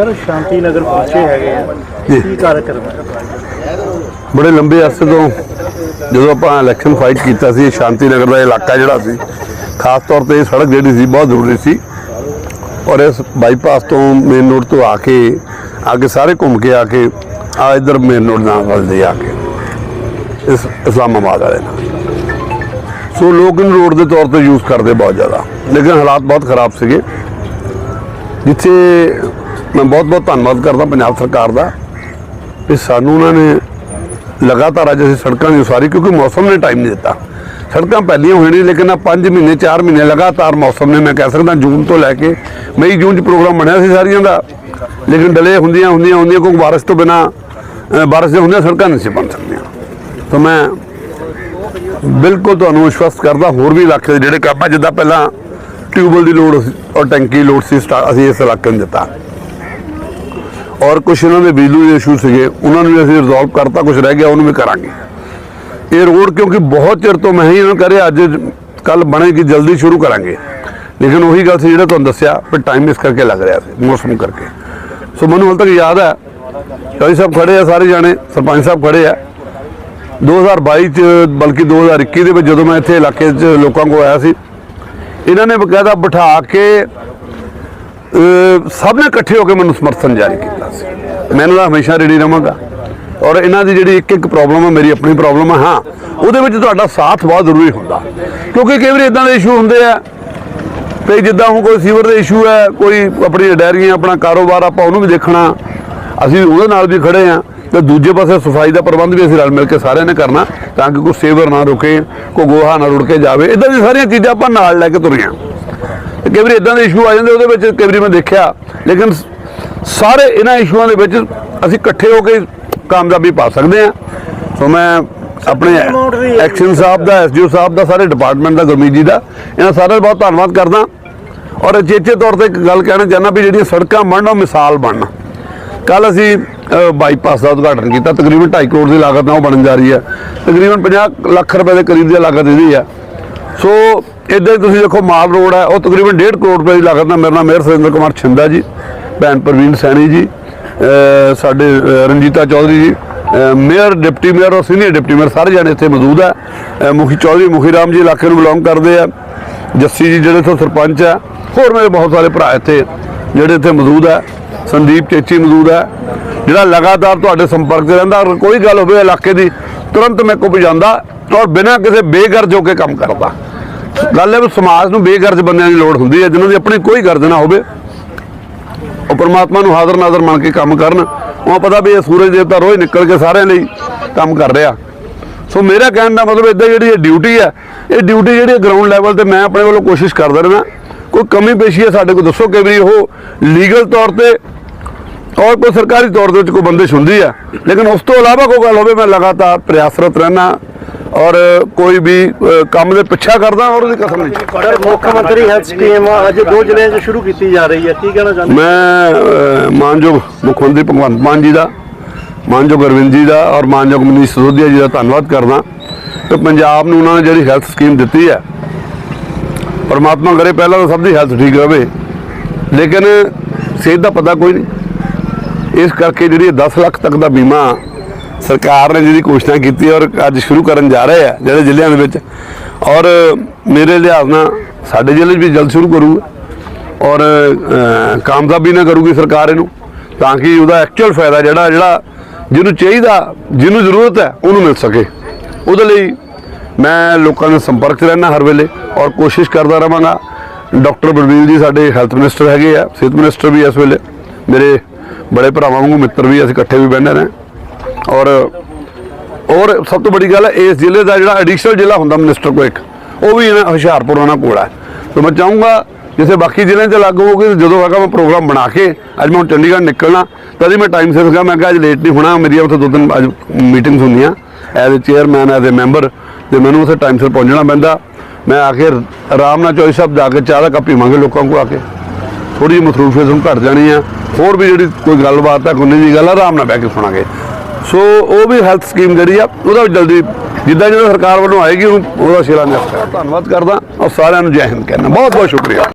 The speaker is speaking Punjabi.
ਸਰ ਸ਼ਾਂਤੀ ਨਗਰ ਪਹੁੰਚੇ ਹੈਗੇ ਆ। ਜੀ। ਕੀ ਕਾਰਜਕ੍ਰਮ ਹੈ? ਬੜੇ ਲੰਬੇ ਅਰਸੇ ਤੋਂ ਜਦੋਂ ਆਪਾਂ ਇਲੈਕਸ਼ਨ ਫਾਈਟ ਕੀਤਾ ਸੀ ਸ਼ਾਂਤੀ ਨਗਰ ਦਾ ਇਲਾਕਾ ਜਿਹੜਾ ਸੀ ਖਾਸ ਤੌਰ ਤੇ ਇਹ ਸੜਕ ਜਿਹੜੀ ਸੀ ਬਹੁਤ ਜ਼ਰੂਰੀ ਸੀ। ਔਰ ਇਸ ਬਾਈਪਾਸ ਤੋਂ ਮੇਨ ਰੋਡ ਤੋਂ ਆ ਕੇ ਅੱਗੇ ਸਾਰੇ ਘੁੰਮ ਕੇ ਆ ਕੇ ਆ ਇਧਰ ਮੇਨ ਰੋਡ ਨਾਲ ਵੱਲਦੇ ਆ ਕੇ ਇਸ ਇਸਲਾਮਾਬਾਦ ਵਾਲੇ ਨਾਲ। ਸੋ ਲੋਕ ਇਹਨੂੰ ਰੋਡ ਦੇ ਤੌਰ ਤੇ ਯੂਜ਼ ਕਰਦੇ ਬਹੁਤ ਜ਼ਿਆਦਾ। ਲੇਕਿਨ ਹਾਲਾਤ ਬਹੁਤ ਖਰਾਬ ਸੀਗੇ। ਜਿੱਥੇ ਮੈਂ ਬਹੁਤ ਬਹੁਤ ਧੰਨਵਾਦ ਕਰਦਾ ਪੰਜਾਬ ਸਰਕਾਰ ਦਾ ਕਿ ਸਾਨੂੰ ਉਹਨਾਂ ਨੇ ਲਗਾਤਾਰ ਅੱਜ ਅਸੀਂ ਸੜਕਾਂ ਦੀ ਉਸਾਰੀ ਕਿਉਂਕਿ ਮੌਸਮ ਨੇ ਟਾਈਮ ਨਹੀਂ ਦਿੱਤਾ। ਸੜਕਾਂ ਪਹਿਲੀਆਂ ਹੋਈਆਂ ਨਹੀਂ ਲੇਕਿਨ ਆ 5 ਮਹੀਨੇ 4 ਮਹੀਨੇ ਲਗਾਤਾਰ ਮੌਸਮ ਨੇ ਮੈਂ ਕਹਿ ਸਕਦਾ ਜੂਨ ਤੋਂ ਲੈ ਕੇ ਮਈ, ਜੂਨ ਚ ਪ੍ਰੋਗਰਾਮ ਬਣਿਆ ਸੀ ਸਾਰੀਆਂ ਦਾ। ਲੇਕਿਨ ਡਿਲੇ ਹੁੰਦੀਆਂ ਹੁੰਦੀਆਂ ਹੁੰਦੀਆਂ ਕਿਉਂਕਿ ਬਾਰਿਸ਼ ਤੋਂ ਬਿਨਾ ਬਾਰਿਸ਼ ਦੇ ਹੁੰਦੀਆਂ ਸੜਕਾਂ ਨਹੀਂ ਸੀ ਬਣ ਸਕਦੀਆਂ। ਤਾਂ ਮੈਂ ਬਿਲਕੁਲ ਤੁਹਾਨੂੰ ਵਿਸ਼ਵਾਸ ਕਰਦਾ, ਹੋਰ ਵੀ ਇਲਾਕੇ ਦੇ ਜਿਹੜੇ ਕੰਮ ਆ, ਜਿੱਦਾਂ ਪਹਿਲਾਂ ਟਿਊਬਲ ਦੀ ਲੋੜ ਸੀ, ਔਰ ਟੈਂਕੀ ਦੀ ਲੋੜ ਸੀ, ਸਟਾ- ਅਸੀਂ ਇਸ ਇਲਾਕੇ ਨੂੰ ਦਿੱਤਾ। ਔਰ ਕੁਝ ਇਹਨਾਂ ਦੇ ਬਿਜਲੀ ਦੇ ਇਸ਼ੂ ਸੀਗੇ, ਉਹਨਾਂ ਨੂੰ ਵੀ ਅਸੀਂ ਰਿਜ਼ੋਲਵ ਕਰਤਾ ਕੁਝ ਰਹਿ ਗਿਆ, ਉਹਨੂੰ ਵੀ ਕਰਾਂਗੇ। ਇਹ ਰੋਡ ਕਿਉਂਕਿ ਬਹੁਤ ਚਿਰ ਤੋਂ ਮੈਂ ਹੀ ਇਹਨਾਂ ਨੂੰ ਕਰਿਆ ਅੱਜ ਕੱਲ ਬਣੇਗੀ ਜਲਦੀ ਸ਼ੁਰੂ ਕਰਾਂਗੇ। ਲੇਕਿਨ ਉਹੀ ਗੱਲ ਸੀ ਜਿਹੜਾ ਤੁਹਾਨੂੰ ਦੱਸਿਆ ਪਰ ਟਾਈਮ ਇਸ ਕਰਕੇ ਲੱਗ ਰਿਹਾ ਸੀ, ਮੌਸਮ ਕਰਕੇ। ਸੋ ਮੈਨੂੰ ਹਾਲ ਤੱਕ ਯਾਦ ਹੈ, ਚੌਧਰੀ ਸਾਹਿਬ ਖੜੇ ਆ ਸਾਰੇ ਜਾਣੇ, ਸਰਪੰਚ ਸਾਹਿਬ ਖੜੇ ਆ। 2022 ਚ, ਬਲਕਿ 2021 ਦੇ ਵਿੱਚ ਜਦੋਂ ਮੈਂ ਇੱਥੇ ਇਲਾਕੇ 'ਚ ਲੋਕਾਂ ਕੋਲ ਆਇਆ ਸੀ, ਇਹਨਾਂ ਨੇ ਬਕਾਇਦਾ ਬਿਠਾ ਕੇ ਸਭ ਨੇ ਇਕੱਠੇ ਹੋ ਕੇ ਮੈਨੂੰ ਸਮਰਥਨ ਜਾਰੀ ਕੀਤਾ ਸੀ। ਮੈਂ ਇਹਨਾਂ ਦਾ ਹਮੇਸ਼ਾ ਰੈਡੀ ਰਵਾਂਗਾ। ਔਰ ਇਹਨਾਂ ਦੀ ਜਿਹੜੀ ਇੱਕ ਇੱਕ ਪ੍ਰੋਬਲਮ ਹੈ ਮੇਰੀ ਆਪਣੀ ਪ੍ਰੋਬਲਮ ਹੈ ਹਾਂ, ਉਹਦੇ ਵਿੱਚ ਤੁਹਾਡਾ ਸਾਥ ਬਹੁਤ ਜ਼ਰੂਰੀ ਹੁੰਦਾ। ਕਿਉਂਕਿ ਕਈ ਵਾਰ ਇਦਾਂ ਦੇ ਇਸ਼ੂ ਹੁੰਦੇ ਆ ਤੇ ਜਿੱਦਾਂ ਹੁਣ ਕੋਈ ਸੀਵਰ ਦੇ ਇਸ਼ੂ ਹੈ ਕੋਈ ਆਪਣੀ ਡੈਰੀਆਂ ਆਪਣਾ ਕਾਰੋਬਾਰ, ਆਪਾਂ ਉਹਨੂੰ ਵੀ ਦੇਖਣਾ। ਅਸੀਂ ਉਹਦੇ ਨਾਲ ਵੀ ਖੜੇ ਆ, ਤੇ ਦੂਜੇ ਪਾਸੇ ਸਫ਼ਾਈ ਦਾ ਪ੍ਰਬੰਧ ਵੀ ਅਸੀਂ ਰਲ ਮਿਲ ਕੇ ਸਾਰਿਆਂ ਨੇ ਕਰਨਾ, ਤਾਂ ਕਿ ਕੋਈ ਸੇਵਰ ਨਾ ਰੁਕੇ, ਕੋਈ ਗੋਹਾ ਨਾ ਰੁੜ ਕੇ ਜਾਵੇ। ਇਦਾਂ ਦੀ ਸਾਰੀਆਂ ਚੀਜ਼ਾਂ ਆਪਾਂ ਨਾਲ ਲੈ ਕੇ ਤੁਰੀਆਂ ਕਈ ਵਾਰੀ ਇਦਾਂ ਦੇ ਇਸ਼ੂ ਆ ਜਾਂਦੇ ਉਹਦੇ ਵਿੱਚ ਕਈ ਵਾਰੀ ਮੈਂ ਦੇਖਿਆ ਲੇਕਿਨ ਸਾਰੇ ਇਹਨਾਂ ਇਸ਼ੂਆਂ ਦੇ ਵਿੱਚ ਅਸੀਂ ਇਕੱਠੇ ਹੋ ਕੇ ਕਾਮਯਾਬੀ ਪਾ ਸਕਦੇ ਹਾਂ। ਸੋ ਮੈਂ ਆਪਣੇ ਐਕਸ਼ਨ ਸਾਹਿਬ ਦਾ ਐਸਡੀਓ ਸਾਹਿਬ ਦਾ ਸਾਰੇ ਡਿਪਾਰਟਮੈਂਟ ਦਾ ਗੁਰਮੀਤ ਜੀ ਦਾ ਇਹਨਾਂ ਸਾਰਿਆਂ ਦਾ ਬਹੁਤ ਧੰਨਵਾਦ ਕਰਦਾ। ਔਰ ਅਚੇਚੇ ਤੌਰ ਤੇ ਇੱਕ ਗੱਲ ਕਹਿਣਾ ਚਾਹੁੰਦਾ ਵੀ ਜਿਹੜੀਆਂ ਸੜਕਾਂ ਬਣਨ ਮਿਸਾਲ ਬਣਨ। ਕੱਲ ਅਸੀਂ ਬਾਈਪਾਸ ਦਾ ਉਦਘਾਟਨ ਕੀਤਾ ਤਕਰੀਬਨ 2.5 ਕਰੋੜ ਦੀ ਲਾਗਤ ਨਾਲ ਉਹ ਬਣਨ ਜਾ ਰਹੀ ਹੈ। ਤਕਰੀਬਨ 50 ਲੱਖ ਰੁਪਏ ਦੇ ਕਰੀਬ ਦੀ ਲਾਗਤ ਇਹਦੀ ਹੈ। ਸੋ ਇੱਦਾਂ ਹੀ ਤੁਸੀਂ ਦੇਖੋ ਮਾਲ ਰੋਡ ਹੈ, ਉਹ ਤਕਰੀਬਨ 1.5 ਕਰੋੜ ਰੁਪਏ ਦੀ ਲਾਗਤ ਨਾਲ ਮੇਰਾ ਨਾਮ ਮੇਅਰ ਸੁਰਿੰਦਰ ਕੁਮਾਰ ਛਿੰਦਾ ਜੀ, ਭੈਣ ਪ੍ਰਵੀਨ ਸੈਣੀ ਜੀ ਸਾਡੇ Ranjita Chaudhary ji mayor, deputy mayor ਔਰ ਸੀਨੀਅਰ ਡਿਪਟੀ ਮੇਅਰ ਸਾਰੇ ਜਾਣੇ ਇੱਥੇ ਮੌਜੂਦ ਹੈ। ਮੁਖੀ ਚੌਧਰੀ ਮੁਖੀ ਰਾਮ ਜੀ ਇਲਾਕੇ ਨੂੰ ਬਿਲੋਂਗ ਕਰਦੇ ਆ। ਜੱਸੀ ਜੀ ਜਿਹੜੇ ਇੱਥੋਂ ਸਰਪੰਚ ਹੈ ਹੋਰ ਮੇਰੇ ਬਹੁਤ ਸਾਰੇ ਭਰਾ ਇੱਥੇ ਜਿਹੜੇ ਇੱਥੇ ਮੌਜੂਦ ਹੈ ਸੰਦੀਪ ਚੇਚੀ ਮੌਜੂਦ ਹੈ ਜਿਹੜਾ ਲਗਾਤਾਰ ਤੁਹਾਡੇ ਸੰਪਰਕ 'ਚ ਰਹਿੰਦਾ ਔਰ ਕੋਈ ਗੱਲ ਹੋਵੇ ਇਲਾਕੇ ਦੀ, ਤੁਰੰਤ ਮੇਰੇ ਕੋਲ ਪਹੁੰਚਾਉਂਦਾ ਔਰ ਬਿਨਾਂ ਕਿਸੇ ਬੇਗਰਜ ਹੋ ਕੇ ਕੰਮ ਕਰਦਾ। ਗੱਲ ਹੈ ਵੀ ਸਮਾਜ ਨੂੰ ਬੇਗਰਜ ਬੰਦਿਆਂ ਦੀ ਲੋੜ ਹੁੰਦੀ ਹੈ, ਜਿਨ੍ਹਾਂ ਦੀ ਆਪਣੀ ਕੋਈ ਗਰਜ ਨਾ ਹੋਵੇ। ਉਹ ਪਰਮਾਤਮਾ ਨੂੰ ਹਾਜ਼ਰ ਨਾਜ਼ਰ ਮੰਨ ਕੇ ਕੰਮ ਕਰਨ। ਉਹ ਪਤਾ ਵੀ ਇਹ ਸੂਰਜ ਦੇਵਤਾ ਰੋਜ਼ ਨਿਕਲ ਕੇ ਸਾਰਿਆਂ ਲਈ ਕੰਮ ਕਰ ਰਿਹਾ। ਸੋ ਮੇਰਾ ਕਹਿਣ ਦਾ ਮਤਲਬ ਇਦਾਂ ਜਿਹੜੀ ਇਹ ਡਿਊਟੀ ਹੈ, ਇਹ ਡਿਊਟੀ ਜਿਹੜੀ ਗਰਾਊਂਡ ਲੈਵਲ ਤੇ ਮੈਂ ਆਪਣੇ ਵੱਲੋਂ ਕੋਸ਼ਿਸ਼ ਕਰਦਾ ਰਹਿਣਾ ਕੋਈ ਕਮੀ ਪੇਸ਼ੀ ਹੈ ਸਾਡੇ ਕੋਲ, ਦੱਸੋ ਕਿ ਵੀ ਉਹ ਲੀਗਲ ਤੌਰ ਤੇ ਔਰ ਕੋਈ ਸਰਕਾਰੀ ਤੌਰ ਦੇ ਵਿੱਚ ਕੋਈ ਬੰਦਿਸ਼ ਹੁੰਦੀ ਹੈ। ਲੇਕਿਨ ਉਸ ਤੋਂ ਇਲਾਵਾ ਕੋਈ ਗੱਲ ਹੋਵੇ, ਮੈਂ ਲਗਾਤਾਰ ਪ੍ਰਯਾਸਰਤ ਰਹਿਣਾ ਔਰ ਕੋਈ ਵੀ ਕੰਮ ਦੇ ਪਿੱਛਾ ਕਰਦਾ ਔਰ ਉਹਦੀ ਕਸਮ ਨਹੀਂ। ਸਰ ਮੁੱਖ ਮੰਤਰੀ ਹੈਲਥ ਸਕੀਮ ਅੱਜ ਦੋ ਜ਼ਿਲ੍ਹਿਆਂ 'ਚ ਸ਼ੁਰੂ ਕੀਤੀ ਜਾ ਰਹੀ ਹੈ। ਕੀ ਕਹਿਣਾ ਚਾਹੁੰਦੇ ਮੈਂ ਮਾਨਯੋਗ ਮੁੱਖ ਮੰਤਰੀ ਭਗਵੰਤ ਮਾਨ ਜੀ ਦਾ ਮਾਨਯੋਗ ਅਰਵਿੰਦ ਜੀ ਦਾ ਔਰ ਮਾਨਯੋਗ ਮਨੀਸ਼ ਸਿਸੋਦੀਆ ਜੀ ਦਾ ਧੰਨਵਾਦ ਕਰਦਾ। ਕਿ ਪੰਜਾਬ ਨੂੰ ਉਹਨਾਂ ਨੇ ਜਿਹੜੀ ਹੈਲਥ ਸਕੀਮ ਦਿੱਤੀ ਹੈ ਪਰਮਾਤਮਾ ਕਰੇ ਪਹਿਲਾਂ ਤਾਂ ਸਭ ਦੀ ਹੈਲਥ ਠੀਕ ਰਵੇ ਲੇਕਿਨ ਸਿਹਤ ਦਾ ਪਤਾ ਕੋਈ ਨਹੀਂ। ਇਸ ਕਰਕੇ ਜਿਹੜੀ ਇਹ 10 ਲੱਖ ਤੱਕ ਦਾ ਬੀਮਾ ਸਰਕਾਰ ਨੇ ਜਿਹਦੀ ਕੋਸ਼ਿਸ਼ਾਂ ਕੀਤੀ ਔਰ ਅੱਜ ਸ਼ੁਰੂ ਕਰਨ ਜਾ ਰਹੇ ਆ ਜਿਹੜੇ ਜ਼ਿਲ੍ਹਿਆਂ ਦੇ ਵਿੱਚ, ਔਰ ਮੇਰੇ ਲਿਹਾਜ਼ ਨਾਲ ਸਾਡੇ ਜ਼ਿਲ੍ਹੇ 'ਚ ਵੀ ਜਲਦ ਸ਼ੁਰੂ ਕਰੂਗਾ, ਔਰ ਕਾਮਯਾਬੀ ਨਾ ਕਰੂਗੀ ਸਰਕਾਰ ਇਹਨੂੰ, ਤਾਂ ਕਿ ਉਹਦਾ ਐਕਚੁਅਲ ਫਾਇਦਾ ਜਿਹੜਾ ਜਿਹੜਾ ਜਿਹਨੂੰ ਚਾਹੀਦਾ, ਜਿਹਨੂੰ ਜ਼ਰੂਰਤ ਹੈ, ਉਹਨੂੰ ਮਿਲ ਸਕੇ। ਉਹਦੇ ਲਈ ਮੈਂ ਲੋਕਾਂ ਨਾਲ ਸੰਪਰਕ 'ਚ ਰਹਿਣਾ ਹਰ ਵੇਲੇ, ਔਰ ਕੋਸ਼ਿਸ਼ ਕਰਦਾ ਰਵਾਂਗਾ ਡਾਕਟਰ ਬਲਬੀਰ ਜੀ ਸਾਡੇ ਹੈਲਥ ਮਿਨਿਸਟਰ ਹੈਗੇ ਆ, ਸਿਹਤ ਮਿਨਿਸਟਰ ਵੀ ਇਸ ਵੇਲੇ, ਮੇਰੇ ਬੜੇ ਭਰਾਵਾਂ ਵਾਂਗੂ ਮਿੱਤਰ ਵੀ ਅਸੀਂ ਇਕੱਠੇ ਵੀ ਬਹਿੰਦੇ ਰਹੇ। ਔਰ ਔਰ ਸਭ ਤੋਂ ਵੱਡੀ ਗੱਲ ਹੈ, ਇਸ ਜ਼ਿਲ੍ਹੇ ਦਾ ਜਿਹੜਾ ਐਡੀਸ਼ਨਲ ਜ਼ਿਲ੍ਹਾ ਹੁੰਦਾ ਮਿਨਿਸਟਰ ਕੋ ਇੱਕ, ਉਹ ਵੀ ਇਹਨਾਂ ਹੁਸ਼ਿਆਰਪੁਰ ਉਹਨਾਂ ਕੋਲ ਹੈ। ਤਾਂ ਮੈਂ ਚਾਹੂੰਗਾ ਜਿਵੇਂ ਬਾਕੀ ਜ਼ਿਲ੍ਹਿਆਂ 'ਚ ਲਾਗੂ ਹੋਊਗੀ ਤੇ ਜਦੋਂ ਹੈਗਾ ਮੈਂ ਪ੍ਰੋਗਰਾਮ ਬਣਾ ਕੇ ਅੱਜ ਮੈਂ ਹੁਣ ਚੰਡੀਗੜ੍ਹ ਨਿਕਲਣਾ, ਤਦ ਹੀ ਮੈਂ ਟਾਈਮ ਸਿਰ ਸੀਗਾ ਮੈਂ ਕਿਹਾ ਅੱਜ ਲੇਟ ਨਹੀਂ ਹੋਣਾ ਮੇਰੀਆਂ ਉੱਥੇ ਦੋ ਤਿੰਨ ਅੱਜ ਮੀਟਿੰਗਸ ਹੁੰਦੀਆਂ ਐਜ਼ ਅ ਚੇਅਰਮੈਨ ਐਜ਼ ਅ ਮੈਂਬਰ ਤੇ ਮੈਨੂੰ ਉੱਥੇ ਟਾਈਮ ਸਿਰ ਪਹੁੰਚਣਾ ਪੈਂਦਾ। ਮੈਂ ਆ ਕੇ ਆਰਾਮ ਨਾਲ ਚੋਈ ਸਾਹਿਬ ਜਾ ਕੇ ਚਾਹ ਦਾ ਕੱਪ ਪੀਵਾਂਗੇ ਲੋਕਾਂ ਕੋਲ ਆ ਕੇ। ਥੋੜੀ ਜਿਹੀ ਮਸਰੂਫੀਅਤ ਨੂੰ ਘਟ ਜਾਣੀ ਆ। ਹੋਰ ਵੀ ਜਿਹੜੀ ਕੋਈ ਗੱਲਬਾਤ ਹੈ ਕੋਈ ਦੀ ਗੱਲ ਆਰਾਮ ਨਾਲ ਬਹਿ ਕੇ ਸੁਣਾਂਗੇ। ਸੋ ਉਹ ਵੀ ਹੈਲਥ ਸਕੀਮ ਜਿਹੜੀ ਆ, ਉਹਦਾ ਜਲਦੀ, ਜਿੱਦਾਂ ਜਿੱਦਾਂ ਸਰਕਾਰ ਵੱਲੋਂ ਆਏਗੀ, ਉਹਨੂੰ ਉਹਦਾ ਸ਼ਿਲਾਨਿਆਸ ਕਰਾਂ ਧੰਨਵਾਦ ਕਰਦਾ, ਔਰ ਸਾਰਿਆਂ ਨੂੰ ਜੈ ਹਿੰਦ ਕਹਿਣਾ। ਬਹੁਤ ਬਹੁਤ ਸ਼ੁਕਰੀਆ।